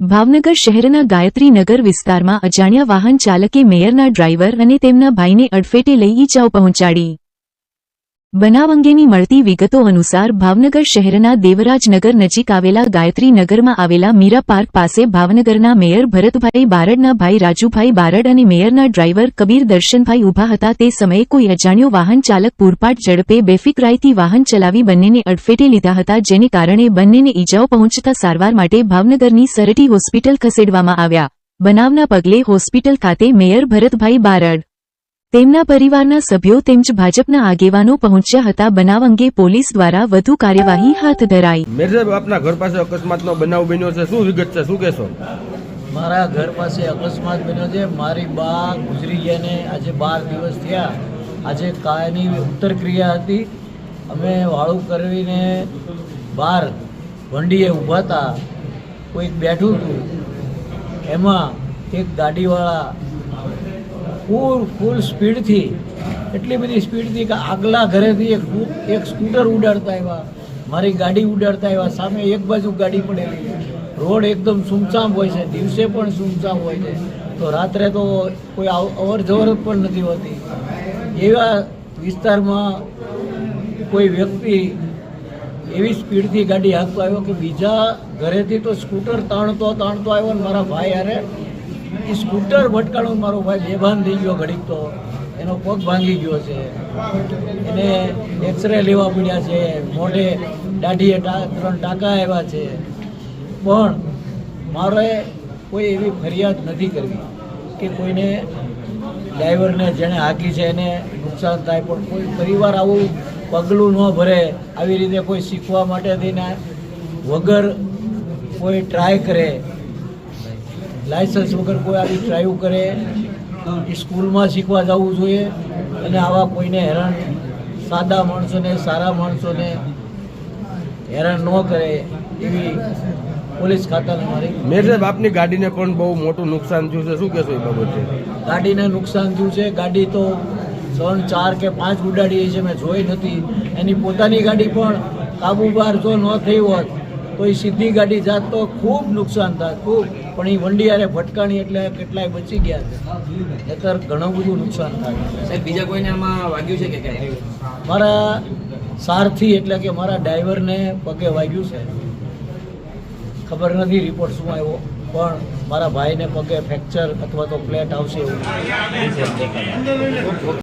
ભાવનગર શહેરના ગાયત્રી નગર વિસ્તારમાં અજાણ્યા વાહન ચાલકે મેયરના ડ્રાઈવર અને તેમના ભાઈને અડફેટે લઈ ઈજાઓ પહોંચાડી. બનાવ અંગેની મળતી વિગતો અનુસાર ભાવનગર શહેરના દેવરાજનગર નજીક આવેલા ગાયત્રી નગરમાં આવેલા મીરા પાર્ક પાસે ભાવનગરના મેયર ભરતભાઈ બારડના ભાઈ રાજુભાઈ બારડ અને મેયરના ડ્રાઈવર કબીર દર્શનભાઈ ઊભા હતા. તે સમયે કોઈ અજાણ્યો વાહન ચાલક પૂરપાટ ઝડપે બેફિકરાઈથી વાહન ચલાવી બંનેને અડફેટે લીધા હતા, જેને કારણે બંનેને ઈજાઓ પહોંચતા સારવાર માટે ભાવનગરની સરટી હોસ્પિટલ ખસેડવામાં આવ્યા. બનાવના પગલે હોસ્પિટલ ખાતે મેયર ભરતભાઈ બારડ તેમના પરિવારના સભ્યો તેમજ ભાજપના આગેવાનો પહોંચ્યા હતા. બનાવ અંગે પોલીસ દ્વારા વધુ કાર્યવાહી હાથ ધરાઈ. મેર સાહેબ આપના ઘર પાસે અકસ્માતનો બનાવ બન્યો છે. શું વિગત છે? શું કહેશો? મારા ઘર પાસે અકસ્માત બન્યો છે. મારી બા ગુજરી ગયાને આજે બાર દિવસ થયા. આજે કાયની ઉત્તર ક્રિયા હતી. અમે વાળું કરવીને બહાર વંડીએ ઊભા હતા. કોઈક બેઠું હતું. એમાં એક ગાડીવાળા ફૂલ ફૂલ સ્પીડથી, એટલી બધી સ્પીડથી કે આગલા ઘરેથી એક એક સ્કૂટર ઉડાડતા આવ્યા, મારી ગાડી ઉડાડતા આવ્યા, સામે એક બાજુ ગાડી પડેલી. રોડ એકદમ સુમસામ હોય છે, દિવસે પણ સુમસામ હોય છે. તો રાત્રે તો કોઈ અવ- અવર જવર પણ નથી હોતી. એવા વિસ્તારમાં કોઈ વ્યક્તિ એવી સ્પીડથી ગાડી હાંકતો આવ્યો કે બીજા ઘરેથી તો સ્કૂટર તાણતો તાણતો આવ્યો ને મારા ભાઈ હારે એ સ્કૂટર ભટકાણો મારો ભાઈ બેભાન થઈ ગયો ઘડીક તો. એનો પગ ભાંગી ગયો છે. એને એક્સરે લેવા પડ્યા છે. મોઢે દાઢીએ ત્રણ ટાંકા આવ્યા છે. પણ મારે કોઈ એવી ફરિયાદ નથી કરવી કે કોઈને ડ્રાઈવરને જેણે હાકી છે એને નુકસાન થાય. પણ કોઈ પરિવાર આવું પગલું ન ભરે આવી રીતે કોઈ શીખવા માટે થઈને વગર કોઈ ટ્રાય કરે લાયસન્સ વગર કોઈ આવી ડ્રાઈવ કરે એ સ્કૂલમાં શીખવા જવું જોઈએ અને આવા કોઈને હેરાન સાદા માણસોને સારા માણસોને હેરાન ન કરે એવી પોલીસ ખાતાને મારી મેર સાહેબ આપની ગાડીને પણ બહુ મોટું નુકસાન થયું છે. શું કહેશો એ બાબતે? ગાડીને નુકસાન થયું છે. ગાડી તો ત્રણ ચાર કે પાંચ ઉડાડી છે મેં જોઈ નથી. એની પોતાની ગાડી પણ કાબુ બહાર જો ન થઈ હોત તો એ સીધી ગાડી જાત તો ખૂબ નુકસાન થાય ખૂબ. પણ એ વંડિયારે ભટકાણી એટલે કેટલાય બચી ગયા છે. નહીતર ઘણું બધું નુકસાન થાય. સાહેબ બીજા કોઈને આમાં વાગ્યું છે કે મારા સારથી એટલે કે મારા ડ્રાઈવરને પગે વાગ્યું છે. ખબર નથી રિપોર્ટ શું આવ્યો પણ મારા ભાઈને પગે ફ્રેક્ચર અથવા તો પ્લેટ આવશે એવું.